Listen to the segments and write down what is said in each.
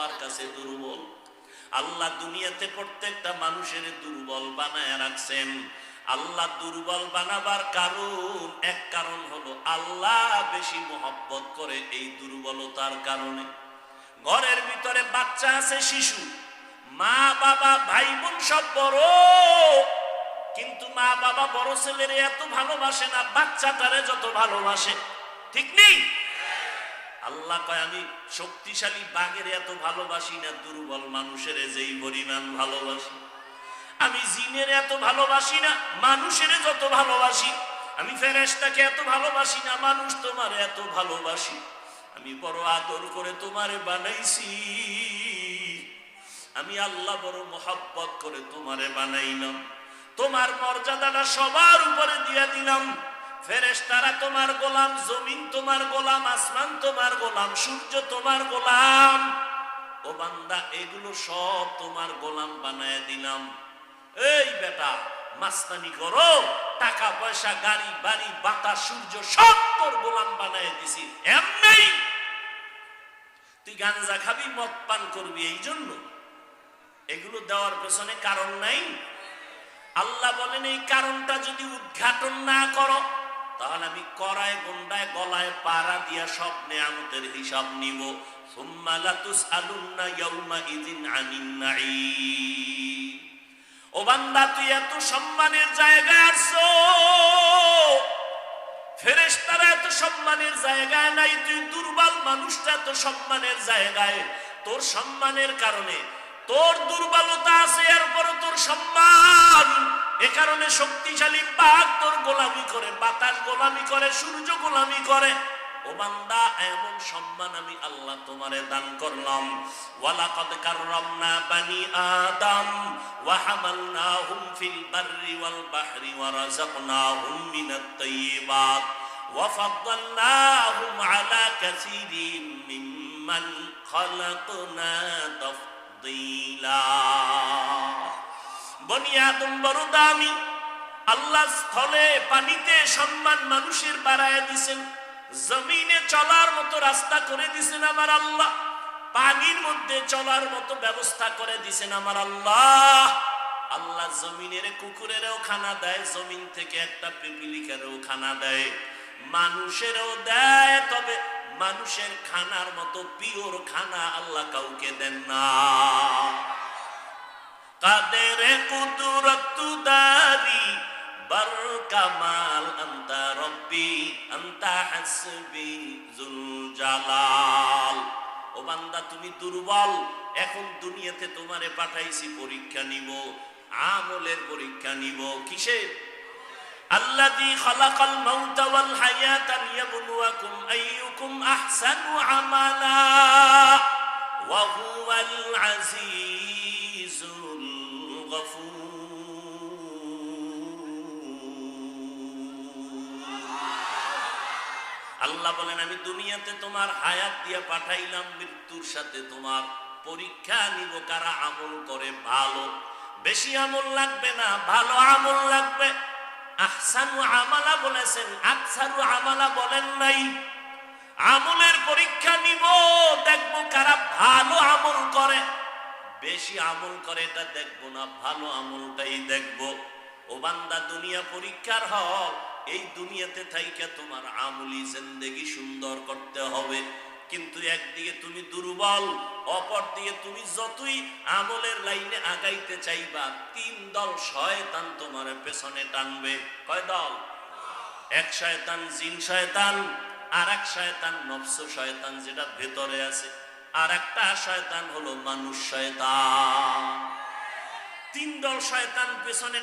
সবার কাছে দুর্বল। আল্লাহ দুনিয়াতে প্রত্যেকটা মানুষের দুর্বল বানায় রাখছেন। আল্লাহ দুর্বল বানাবার কারণ, এক কারণ হলো আল্লাহ বেশি মোহব্বত করে এই দুর্বলতার কারণে। ঘরের ভিতরে বাচ্চা আছে, শিশু। মা, বাবা ভাই বোন সব বড়। কিন্তু মা, বাবা বড় ছেলের এত ভালোবাসে না বাচ্চা বাচ্চাটারে যত ভালোবাসে। ঠিক নেই? আল্লাহ কয়, আমি শক্তিশালী বাঘের এত ভালোবাসি না, দুর্বল মানুষের যেই পরিমাণ ভালোবাসি। আমি জিনের এত ভালোবাসি না, মানুষের যত ভালোবাসি। আমি ফেরেশতাকে এত ভালোবাসি না, মানুষ তোমার এত ভালোবাসি। আমি বড় আদর করে তোমারে বানাইছি। আমি আল্লাহ বড় মোহাব্বত করে তোমারে বানাইলাম। তোমার মর্যাদাটা সবার উপরে দিয়ে দিলাম। ফেরেশতারা তোমার গোলাম, জমিন তোমার গোলাম, আসমান তোমার গোলাম, সূর্য তোমার গোলাম। ও বান্দা, এগুলো সব তোমার গোলাম বানায় দিলাম। এই বেটা, মাস্তানি করো, টাকা পয়সা, গাড়ি, বাড়ি, বাতাস, সূর্য, সব তোর গোলাম বানায় দিছি। এমনি তুই গাঞ্জা খাবি, মদ পান করবি এই জন্য এগুলো দেওয়ার পেছনে কারণ নাই। আল্লাহ বলেন, এই কারণটা যদি উদ্ঘাটন না করো তাহলে আমি করায় গন্ডায়, গলায় পাড়া দিয়া সব নেয়ামতের হিসাব নিব। এত সম্মানের নাই, তুই দুর্বল এত সম্মানের জায়গায়। তোর সম্মানের কারণে তোর দুর্বলতা আছে, এরপরও তোর সম্মান। এ কারণে শক্তিশালী বাঘ তোর গোলামি করে, বাতাস গোলামি করে, সূর্য গোলামি করে। ও বান্দা, এমন সম্মান আমি আল্লাহ তোমারে দান করলাম। ওয়ালাকাদ কাররামনা বানি আদম ওয়া হামালনাহুম ফিল বাররি ওয়াল বাহরি ওয়া রাযাকনাহুম মিনাত তাইয়্যিবাত ওয়া আলা কাসীরিন খালাকনা তাফদীলা। বনি আদম বড় আল্লাহ স্থলে পানিতে সম্মান মানুষের বাড়ায় দিছেন। জমিনে চলার মতো রাস্তা করে দিছেন আমার আল্লাহ। পানির মধ্যে চলার মতো ব্যবস্থা করে দিছেন আমার আল্লাহ। আল্লাহ জমিনের কুকুরেরও খানা দেয়, জমিন থেকে একটা পিপিলিকারও খানা দেয়। মানুষেরও দেয়, তবে মানুষের খানার মতো পিওর খানা আল্লাহ কাউকে দেন না। কাদের কুদরত দারি বর কামাল আন্তা রব্বি আন্তা হাসবি জুল জালাল ও বান্দা তুমি দুর্বল এখন দুনিয়াতে তোমারে পাঠাইছি পরীক্ষা নিব আমলের পরীক্ষা নিব কিসের الذي خلق الموت والحياة ليبلوكم أيكم أحسن عملا وهو العزيز আল্লাহ বলেন, আমি দুনিয়াতে তোমার হায়াত দিয়ে পাঠাইলাম, মৃত্যুর সাথে তোমার পরীক্ষা নিব, কারা আমল করে ভালো। বেশি আমল লাগবে না, ভালো আমল লাগবে। আমালা বলেছেন আমালা বলেন নাই। আমলের পরীক্ষা নিব, দেখব কারা ভালো আমল করে। বেশি আমল করে এটা দেখব না, ভালো আমলটাই দেখব। ও বান্দা, দুনিয়া পরীক্ষার হল এই দুনিয়াতে থাইকা তোমার আমলি জিন্দেগি সুন্দর করতে হবে। কিন্তু একদিকে তুমি দুর্বল অপর দিকে তুমি যতই আমলের লাইনে আগাইতে চাইবা, তিন দল শয়তান তোমার পেছনে টানবে। কয় দল? এক শয়তান, জিন শয়তান আর এক শয়তান, নফস শয়তান যেটা ভেতরে আছে। আর একটা শয়তান হলো মানুষ শয়তান। তিন দল শয়তান পেছনে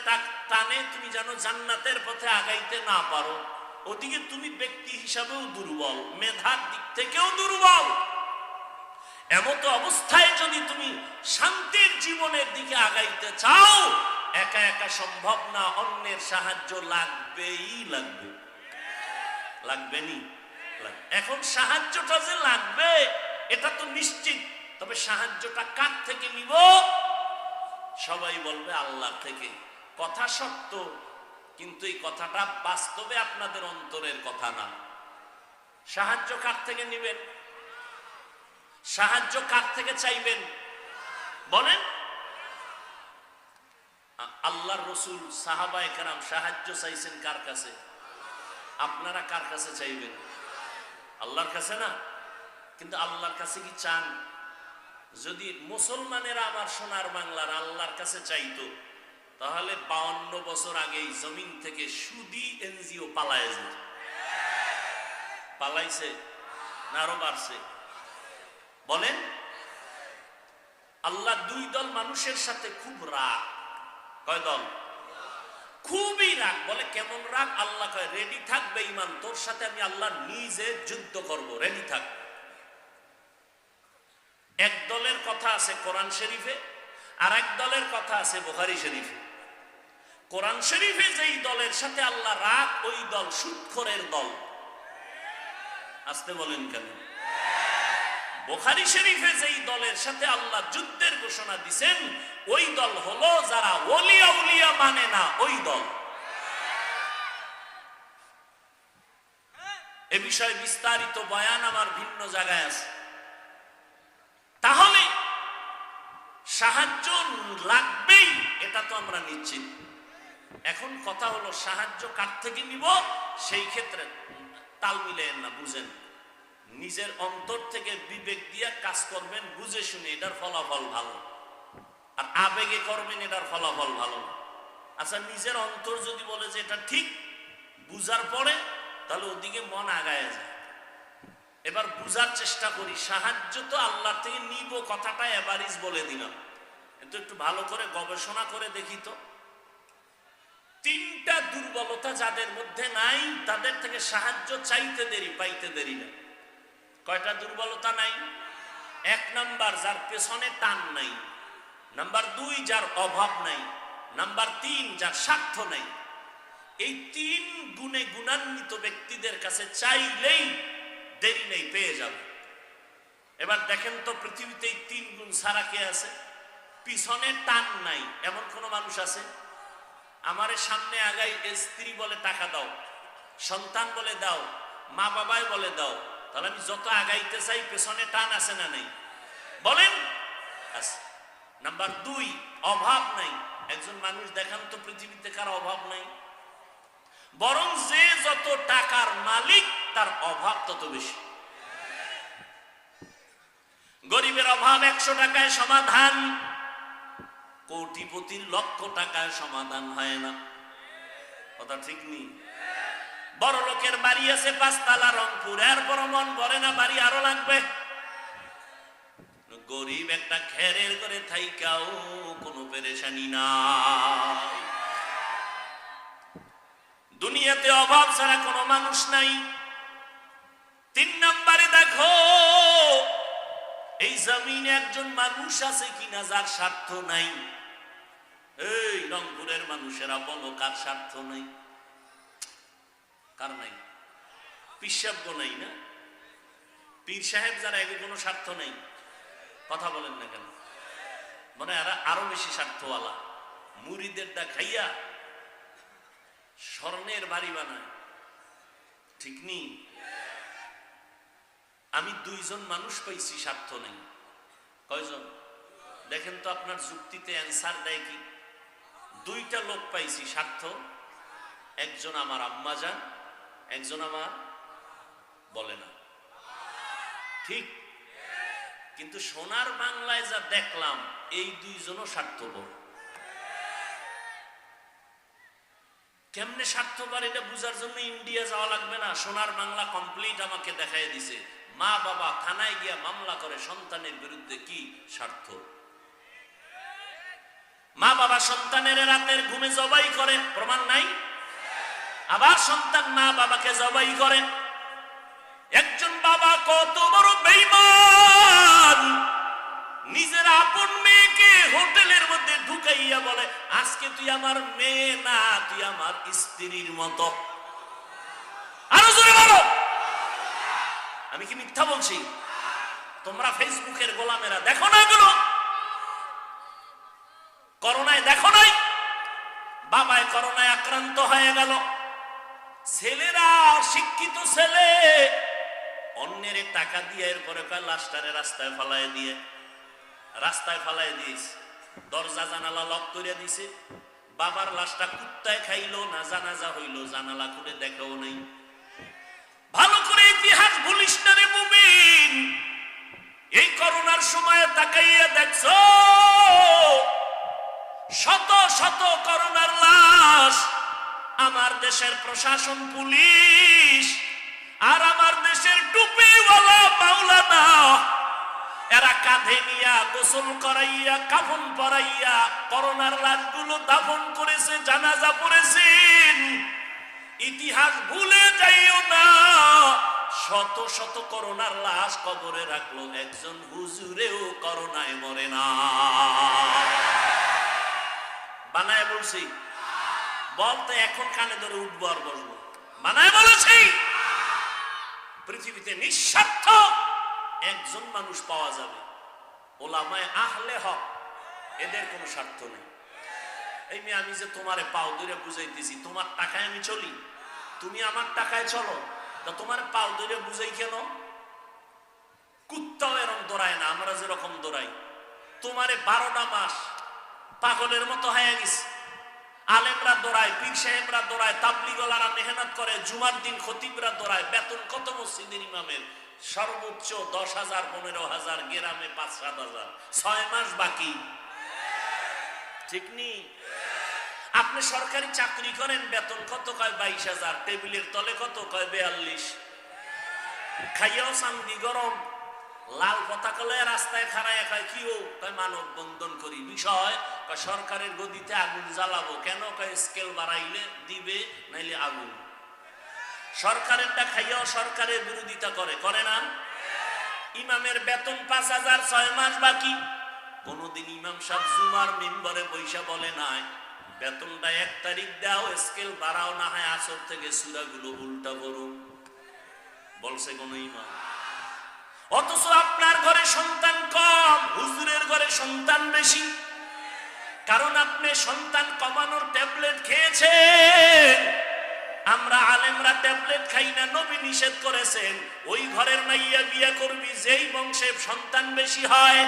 টানে, তুমি জানো জান্নাতের পথে আগাইতে না পারো। ওদিকে তুমি ব্যক্তি হিসাবেও দুর্বল, মেধার দিক থেকেও দুর্বল। এমত অবস্থায় যদি তুমি শান্তির জীবনের দিকে আগাইতে চাও, একা একা সম্ভব না, অন্যের সাহায্য লাগবেই লাগবে। লাগবে নি? এখন সাহায্যটা যে লাগবে এটা তো নিশ্চিত। তবে সাহায্যটা কার থেকে নিব? সবাই বলবে আল্লাহ থেকে। কথা সত্য, কিন্তু এই কথাটা বাস্তবে আপনাদের অন্তরের কথা না। সাহায্য কার থেকে নিবেন? সাহায্য কার থেকে চাইবেন? বলেন। আ- আল্লাহর রসুল সাহাবা একরাম সাহায্য চাইছেন কার কাছে? আপনারা কার কাছে চাইবেন? আল্লাহর কাছে না? কিন্তু আল্লাহর কাছে কি চান? যদি মুসলমানেরা আমার সোনার বাংলার আল্লাহর কাছে চাইতো, তাহলে বাউন্ন বছর আগেই জমিন থেকে সুদি এনজিও পালায় যেত। পালাইছে না আরও বাড়ছে? বলেন। আল্লাহ দুই দল মানুষের সাথে খুব রাগ। কয় দল? খুবই রাগ। বলে কেমন রাগ? আল্লাহ কয় রেডি থাকবে ইমান, তোর সাথে আমি আল্লাহ নিজে যুদ্ধ করব। রেডি থাক। এক দলের কথা আছে কোরআন শরীফে, আর এক দলের কথা আছে বুখারি শরীফে। কোরআন শরীফে যেই দলের সাথে আল্লাহ রাগ, ওই দল সুৎখরের দল। আসতে বলেন কেন? বোখারি শরীফে যেই দলের সাথে আল্লাহ যুদ্ধের ঘোষণা দিছেন, ওই দল হলো যারা ওলিয়া উলিয়া মানে না, ওই দল। এ বিষয়ে বিস্তারিত বয়ান আমার ভিন্ন জায়গায় আছে তাহলে সাহায্য লাগবেই, এটা তো আমরা নিশ্চিত। এখন কথা হলো, সাহায্য কার থেকে নিব? সেই ক্ষেত্রে তাল মিলেন না, বুঝেন। নিজের অন্তর থেকে বিবেক দিয়ে কাজ করবেন, বুঝে শুনে, এটার ফলাফল ভালো। আর আবেগে করবেন, এটার ফলাফল ভালো। আচ্ছা নিজের অন্তর যদি বলে যে এটা ঠিক, বুঝার পরে তাহলে ওদিকে মন আগায় যায়। এবার বুঝার চেষ্টা করি, সাহায্য তো আল্লাহর থেকে নিব, কথাটা এভারিজ বলে দিলাম। কিন্তু একটু ভালো করে গবেষণা করে দেখি তো। তিনটা দুর্বলতা যাদের মধ্যে নাই, তাদের থেকে সাহায্য চাইতে দেরি, পাইতে দেরি না। কয়টা দুর্বলতা নাই? এক নাম্বার, যার পেছনে টান নাই। নাম্বার দুই, যার অভাব নাই। নাম্বার তিন, যার স্বার্থ নাই। এই তিন গুণে গুণান্বিত ব্যক্তিদের কাছে চাইলেই দেরি নেই, পেয়ে যাবে। এবার দেখেন তো পৃথিবীতে এই তিন গুণ ছাড়া কে আছে? পিছনে টান নাই। এমন কোন মানুষ আছে? আমার সামনে আগাই স্ত্রী বলে টাকা দাও, সন্তান বলে দাও, মা বাবাই বলে দাও। তাহলে আমি যত আগাইতে চাই, পেছনে টান আছে না নেই? বলেন। নাম্বার দুই, অভাব নাই। একজন মানুষ দেখান তো পৃথিবীতে কার অভাব নাই। বরং যে যত টাকার মালিক, তার অভাব তত বেশি। গরিবের অভাব একশো টাকায় সমাধান। কোটিপতির লক্ষ টাকায় সমাধান হয় না। কথা ঠিক নেই বড় লোকের বাড়ি আছে পাঁচতলা রংপুর এরপর মন ভরে না, বাড়ি আরও লাগবে। গরিব একটা খেরের করে থাইকাও কোনো পেরেশানি না দুনিয়াতে অভাব ছাড়া কোনো মানুষ নাই। তিন নম্বরে দেখো, এই জমিনে একজন মানুষ আছে কিনা যার স্বার্থ নাই। এই রংপুরের মানুষেরা বলো, কার স্বার্থ নেই? কার নাই? পিসাব নাই না? পীর সাহেব যারা এগুলো কোনো স্বার্থ নেই। কথা বলেন না কেন? মানে এরা আরও বেশি স্বার্থওয়ালা। মুড়িদেরটা খাইয়া স্বর্ণের বাড়ি বানায়। ঠিক নেই? আমি দুইজন মানুষ পাইছি, স্বার্থ নেই। কয়জন? দেখেন তো আপনার যুক্তিতে অ্যান্সার দেয় কি? দুইটা লোক পাইছি, স্বার্থ। একজন আমার আম্মা যান, একজন আমার বলে না। ঠিক। কিন্তু সোনার বাংলায় যা দেখলাম, এই দুইজনও স্বার্থপর। কেমনে স্বার্থপর, এটা বুঝার জন্য ইন্ডিয়া যাওয়া লাগবে না। সোনার বাংলা কমপ্লিট আমাকে দেখাই দিছে। মা বাবা থানায় গিয়া মামলা করে, সন্তানের বিরুদ্ধে কি স্বার্থ? মা বাবা সন্তানের রাতের ঘুমে জবাই করে, প্রমাণ নাই? আবার সন্তান মা বাবাকে জবাই করে। একজন বাবা কত বড় বেইমান! নিজের আপন মেয়েকে হোটেলের মধ্যে ঢুকাইয়া বলে, আজকে তুই আমার মেয়ে না, তুই আমার স্ত্রীর মতো। আরও জোরে বলো। আমি কি মিথ্যা বলছি? তোমরা ফেসবুকের গোলামেরা, দেখো না এগুলো করোনায় দেখো নাই? বাবায় করোনায় আক্রান্ত হয়ে গেল। ছেলেরা, শিক্ষিত ছেলে। অন্যের টাকা দিয়ে এরপরে কয় লাশটারে রাস্তায় ফালায় দিয়ে। রাস্তায় ফালায় দিয়েছে। দরজা, জানালা লক করে দিছে বাবার লাশটা কুত্তায় খাইলো, না জানাজা হইল, জানালা খুলে দেখাও নেই। ভালো করে ইতিহাস ভুলিস না রে মুমিন। এই করোনার সময় তাকাইয়া দেখছ শত শত করোনার লাশ, আমার দেশের প্রশাসন, পুলিশ, আর আমার দেশের টুপিওয়ালা মাওলানা, এরা কাঁধে নিয়া গোসল করাইয়া, কাফন পরাইয়া করোনার লাশগুলো দাফন করেছে, জানাজা পড়েছেন ইতিহাস ভুলে যাইও না, শত শত করোনার লাশ কবরে রাখল একজন হুজুরেও করোনায় মরে না। বানায় বলছি। বলতে এখন কানে ধরে উঠবো আর বসবো। বানায় বলেছি। পৃথিবীতে নিঃস্বার্থ একজন মানুষ পাওয়া যাবে। ওলামায় আহলে হক, এদের কোনো স্বার্থ নেই। এই মেয়ে, আমি যে তোমারে পাও ধরে বুঝাইতেছি, তোমার টাকায় আমি চলি? তুমি আমার টাকায় চলো, তা তোমার পাও ধরে বুঝাই কেন? কুত্তাও এরম দৌড়ায় না, আমরা যেরকম দৌড়াই। তোমারে বারোটা মাস পাগলের মতো হয়ে গেছে। আলেমরা দৌড়ায়, পীর সাহেবরা দৌড়ায়, তাবলিগলারা মেহনত করে, জুমার দিন খতিবরা দৌড়ায়, বেতন কত মসজিদের ইমামের? সর্বোচ্চ দশ হাজার, পনেরো হাজার, গ্রামে পাঁচ, সাত হাজার। ছয় মাস বাকি। ঠিক নেই আপনি সরকারি চাকরি করেন, বেতন কত কয়? বাইশ হাজার। টেবিলের তলে কত কয়? বেয়াল্লিশ। খাইয়াও চান্দি, গরম। লাল পতাকা লয়ে রাস্তায় খাড়ায় একাই কি ও তাই মানব বন্ধন করি। বিষয় সরকারের গদিতে আগুন জ্বালাবো। কেন? কয়, স্কেল বাড়াইলে দিবে, নাইলে আগুন। সরকারেরটা খাইয়াও সরকারের বিরোধিতা করে করে না? ইমামের বেতন পাঁচ হাজার ছয় মাস বাকি। কোনদিন ইমাম সাহেব জুমার মেম্বারে পয়সা বলে নাই, বেতনটা এক তারিখ দাও, স্কেল বাড়াও, না হয় আসর থেকে সুরাগুলো উল্টা করুন। বলছে কোন ইমাম। অথচ আপনার ঘরে সন্তান কম, হুজুরের ঘরে সন্তান বেশি। কারণ আপনি সন্তান কমানোর ট্যাবলেট খেয়েছেন। আমরা আলেমরা ট্যাবলেট খাই না, নবী নিষেধ করেছেন। ওই ঘরের মাইয়া বিয়ে করবি, যেই বংশে সন্তান বেশি হয়।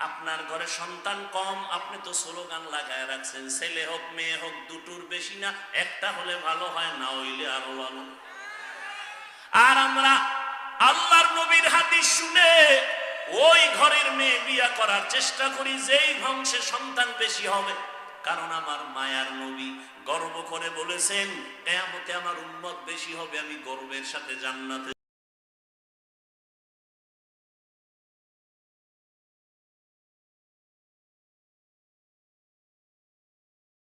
আপনার ঘরে সন্তান কম, আপনি তো স্লোগান লাগায় রাখছেন, ছেলে হোক, মেয়ে হোক, দুটোর বেশি না, একটা হলে ভালো হয়, না হইলে আরও ভালো। আর আমরা আল্লাহর নবীর হাদিস শুনে ওই ঘরের মেয়ে বিয়া করার চেষ্টা করি, যেই বংশে সন্তান বেশি হবে। কারণ আমার মায়ার নবী গর্ব করে বলেছেন, কেয়ামতে আমার উন্মত বেশি হবে, আমি গর্বের সাথে জান্নাতে